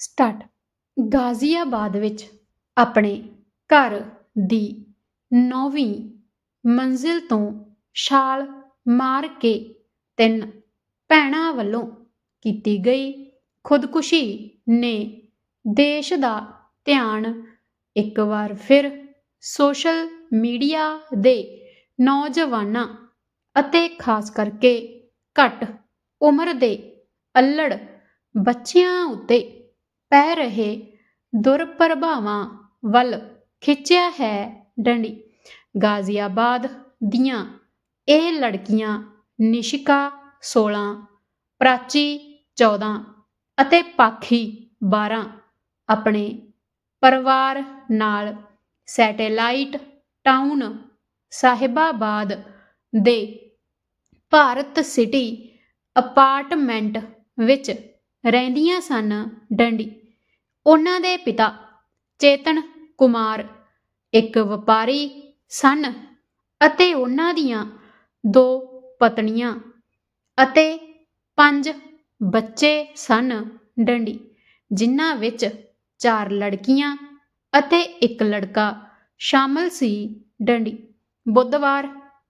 Start. Ghaziabad ਵਿੱਚ ਆਪਣੇ ਘਰ ਦੀ ਨੌਵੀਂ ਮੰਜ਼ਿਲ ਤੋਂ ਛਾਲ ਮਾਰ ਕੇ ਤਿੰਨ ਭੈਣਾਂ ਵੱਲੋਂ ਕੀਤੀ ਗਈ ਖੁਦਕੁਸ਼ੀ ਨੇ ਦੇਸ਼ ਦਾ ਧਿਆਨ ਇੱਕ ਵਾਰ ਫਿਰ ਸੋਸ਼ਲ ਮੀਡੀਆ ਦੇ ਨੌਜਵਾਨਾਂ ਅਤੇ ਖਾਸ ਕਰਕੇ ਘੱਟ ਉਮਰ ਦੇ ਅਲੜ ਬੱਚਿਆਂ ਉੱਤੇ ਪੈ ਰਹੇ ਦੁਰਪ੍ਰਭਾਵਾਂ ਵੱਲ ਖਿੱਚਿਆ ਹੈ ਡੰਡੀ। ਗਾਜ਼ੀਆਬਾਦ ਦੀਆਂ ਇਹ ਲੜਕੀਆਂ ਨਿਸ਼ਿਕਾ 16 ਪ੍ਰਾਚੀ 14 ਅਤੇ ਪਾਖੀ 12 ਆਪਣੇ ਪਰਿਵਾਰ ਨਾਲ ਸੈਟੇਲਾਈਟ ਟਾਊਨ ਸਾਹਿਬਾਬਾਦ ਦੇ ਭਾਰਤ ਸਿਟੀ ਅਪਾਰਟਮੈਂਟ ਵਿੱਚ ਰਹਿੰਦੀਆਂ ਸਨ ਡੰਡੀ। ਉਹਨਾਂ ਦੇ ਪਿਤਾ ਚੇਤਨ ਕੁਮਾਰ, ਇੱਕ ਵਪਾਰੀ ਸਨ ਅਤੇ ਉਹਨਾਂ ਦੀਆਂ ਦੋ ਪਤਨੀਆਂ ਅਤੇ ਪੰਜ ਬੱਚੇ ਸਨ ਡੰਡੀ, ਜਿਨ੍ਹਾਂ ਵਿੱਚ ਚਾਰ ਲੜਕੀਆਂ ਅਤੇ ਇੱਕ ਲੜਕਾ ਸ਼ਾਮਲ ਸੀ ਡੰਡੀ। ਬੁੱਧਵਾਰ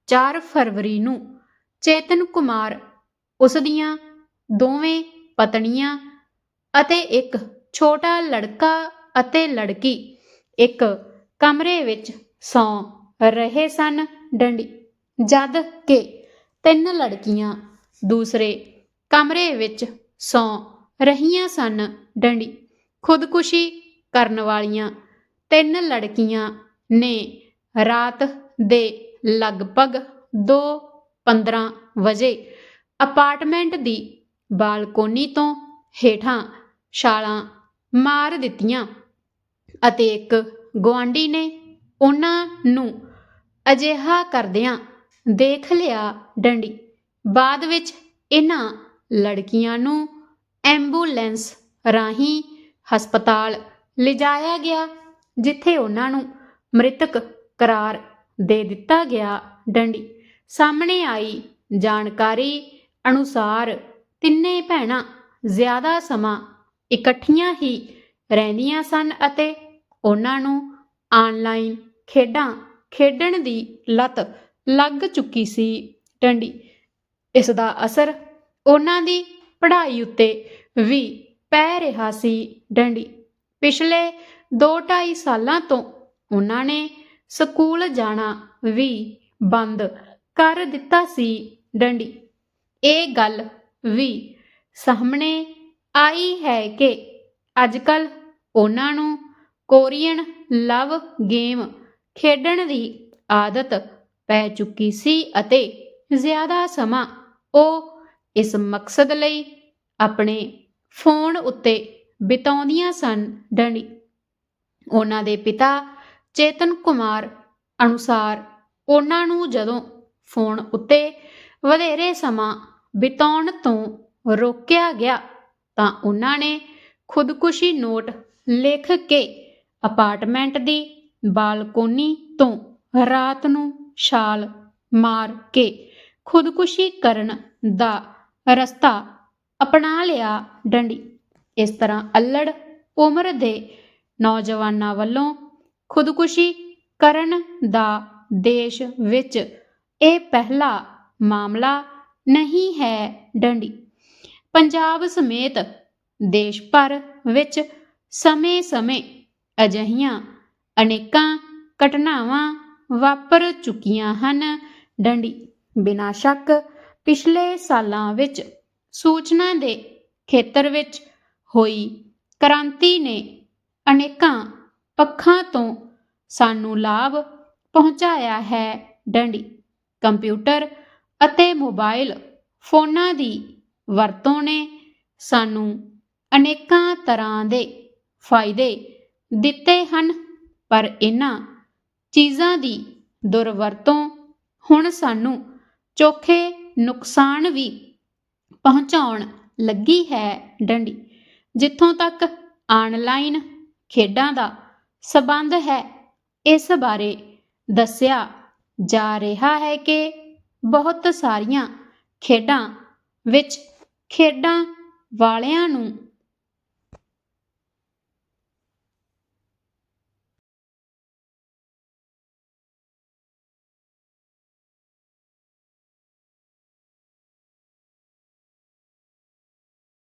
4 ਫਰਵਰੀ ਨੂੰ ਚੇਤਨ ਕੁਮਾਰ, ਉਸ ਦੀਆਂ ਦੋਵੇਂ ਪਤਨੀਆਂ ਅਤੇ ਇੱਕ ਛੋਟਾ ਲੜਕਾ ਅਤੇ ਲੜਕੀ ਇੱਕ ਕਮਰੇ ਵਿੱਚ ਸੌਂ ਰਹੇ ਸਨ ਡੰਡੀ, ਜਦ ਕਿ ਤਿੰਨ ਲੜਕੀਆਂ ਦੂਸਰੇ ਕਮਰੇ ਵਿੱਚ ਸੌਂ ਰਹੀਆਂ ਸਨ ਡੰਡੀ। ਖੁਦਕੁਸ਼ੀ ਕਰਨ ਵਾਲੀਆਂ ਤਿੰਨ ਲੜਕੀਆਂ ਨੇ ਰਾਤ ਦੇ ਲਗਭਗ 2:15 ਵਜੇ ਅਪਾਰਟਮੈਂਟ ਦੀ ਬਾਲਕੋਨੀ ਤੋਂ ਹੇਠਾਂ ਛਾਲਾਂ ਮਾਰ ਦਿੱਤੀਆਂ। ਅਤੇ ਇੱਕ ਗੁਆਂਢੀ ਨੇ ਉਹਨਾਂ ਨੂੰ ਅਜਿਹਾ ਕਰਦਿਆਂ ਦੇਖ ਲਿਆ ਡੰਡੀ। ਬਾਅਦ ਵਿੱਚ ਇਹਨਾਂ ਲੜਕੀਆਂ ਨੂੰ ਐਂਬੂਲੈਂਸ ਰਾਹੀਂ ਹਸਪਤਾਲ ਲਿਜਾਇਆ ਗਿਆ, ਜਿੱਥੇ ਉਹਨਾਂ ਨੂੰ ਮ੍ਰਿਤਕ ਕਰਾਰ ਦੇ ਦਿੱਤਾ ਗਿਆ ਡੰਡੀ। ਸਾਹਮਣੇ ਆਈ ਜਾਣਕਾਰੀ ਅਨੁਸਾਰ ਤਿੰਨੇ ਭੈਣਾਂ ਜ਼ਿਆਦਾ ਸਮਾਂ ਇਕੱਠੀਆਂ ਹੀ ਰਹਿੰਦੀਆਂ ਸਨ ਅਤੇ ਉਹਨਾਂ ਨੂੰ ਆਨਲਾਈਨ ਖੇਡਾਂ ਖੇਡਣ ਦੀ ਲਤ ਲੱਗ ਚੁੱਕੀ ਸੀ ਡੰਡੀ। ਇਸ ਦਾ ਅਸਰ ਉਹਨਾਂ ਦੀ ਪੜ੍ਹਾਈ ਉੱਤੇ ਵੀ ਪੈ ਰਿਹਾ ਸੀ ਡੰਡੀ। ਪਿਛਲੇ 2-2.5 ਸਾਲਾਂ ਤੋਂ ਉਹਨਾਂ ਨੇ ਸਕੂਲ ਜਾਣਾ ਵੀ ਬੰਦ ਕਰ ਦਿੱਤਾ ਸੀ ਡੰਡੀ। ਇਹ ਗੱਲ ਵੀ ਸਾਹਮਣੇ ਆਈ ਹੈ ਕਿ ਅੱਜਕੱਲ ਉਹਨਾਂ ਨੂੰ ਕੋਰੀਅਨ ਲਵ ਗੇਮ ਖੇਡਣ ਦੀ ਆਦਤ ਪੈ ਚੁੱਕੀ ਸੀ ਅਤੇ ਜ਼ਿਆਦਾ ਸਮਾਂ ਉਹ ਇਸ ਮਕਸਦ ਲਈ ਆਪਣੇ ਫੋਨ ਉੱਤੇ ਬਿਤਾਉਂਦੀਆਂ ਸਨ। ਡੰਡੀ ਉਹਨਾਂ ਦੇ ਪਿਤਾ ਚੇਤਨ ਕੁਮਾਰ ਅਨੁਸਾਰ ਉਹਨਾਂ ਨੂੰ ਜਦੋਂ ਫੋਨ ਉੱਤੇ ਵਧੇਰੇ ਸਮਾਂ ਬਿਤਾਉਣ ਤੋਂ ਰੋਕਿਆ ਗਿਆ ਤਾਂ ਉਹਨਾਂ ਨੇ ਖੁਦਕੁਸ਼ੀ ਨੋਟ ਲਿਖ ਕੇ ਅਪਾਰਟਮੈਂਟ ਦੀ ਬਾਲਕੋਨੀ ਤੋਂ ਰਾਤ ਨੂੰ ਛਾਲ ਮਾਰ ਕੇ ਖੁਦਕੁਸ਼ੀ ਕਰਨ ਦਾ ਰਸਤਾ ਅਪਣਾ ਲਿਆ ਡੰਡੀ। ਇਸ ਤਰ੍ਹਾਂ ਅਲੜ ਉਮਰ ਦੇ ਨੌਜਵਾਨਾਂ ਵੱਲੋਂ ਖੁਦਕੁਸ਼ੀ ਕਰਨ ਦਾ ਦੇਸ਼ ਵਿੱਚ ਇਹ ਪਹਿਲਾ ਮਾਮਲਾ ਨਹੀਂ ਹੈ ਡੰਡੀ। ਪੰਜਾਬ ਸਮੇਤ ਦੇਸ਼ ਭਰ ਵਿੱਚ ਸਮੇਂ-ਸਮੇਂ ਅਜਿਹੀਆਂ ਅਨੇਕਾਂ ਘਟਨਾਵਾਂ ਵਾਪਰ ਚੁੱਕੀਆਂ ਹਨ। ਡੰਡੀ ਬਿਨਾਂ ਸ਼ੱਕ ਪਿਛਲੇ ਸਾਲਾਂ ਵਿੱਚ ਸੂਚਨਾ ਦੇ ਖੇਤਰ ਵਿੱਚ ਹੋਈ ਕ੍ਰਾਂਤੀ ਨੇ ਅਨੇਕਾਂ ਪੱਖਾਂ ਤੋਂ ਸਾਨੂੰ ਲਾਭ ਪਹੁੰਚਾਇਆ ਹੈ। ਡੰਡੀ ਕੰਪਿਊਟਰ ਅਤੇ ਮੋਬਾਈਲ ਫੋਨਾਂ ਦੀ ਵਰਤੋਂ ਨੇ ਸਾਨੂੰ ਅਨੇਕਾਂ ਤਰ੍ਹਾਂ ਦੇ ਫਾਇਦੇ ਦਿੱਤੇ ਹਨ, ਪਰ ਇਹਨਾਂ ਚੀਜ਼ਾਂ ਦੀ ਦੁਰਵਰਤੋਂ ਹੁਣ ਸਾਨੂੰ ਚੋਖੇ ਨੁਕਸਾਨ ਵੀ ਪਹੁੰਚਾਉਣ ਲੱਗੀ ਹੈ ਡੰਡੀ, ਜਿੱਥੋਂ ਤੱਕ ਆਨਲਾਈਨ ਖੇਡਾਂ ਦਾ ਸਬੰਧ ਹੈ, ਇਸ ਬਾਰੇ ਦੱਸਿਆ ਜਾ ਰਿਹਾ ਹੈ ਕਿ ਬਹੁਤ ਸਾਰੀਆਂ ਖੇਡਾਂ ਵਿੱਚ ਖੇਡਾਂ ਵਾਲਿਆਂ ਨੂੰ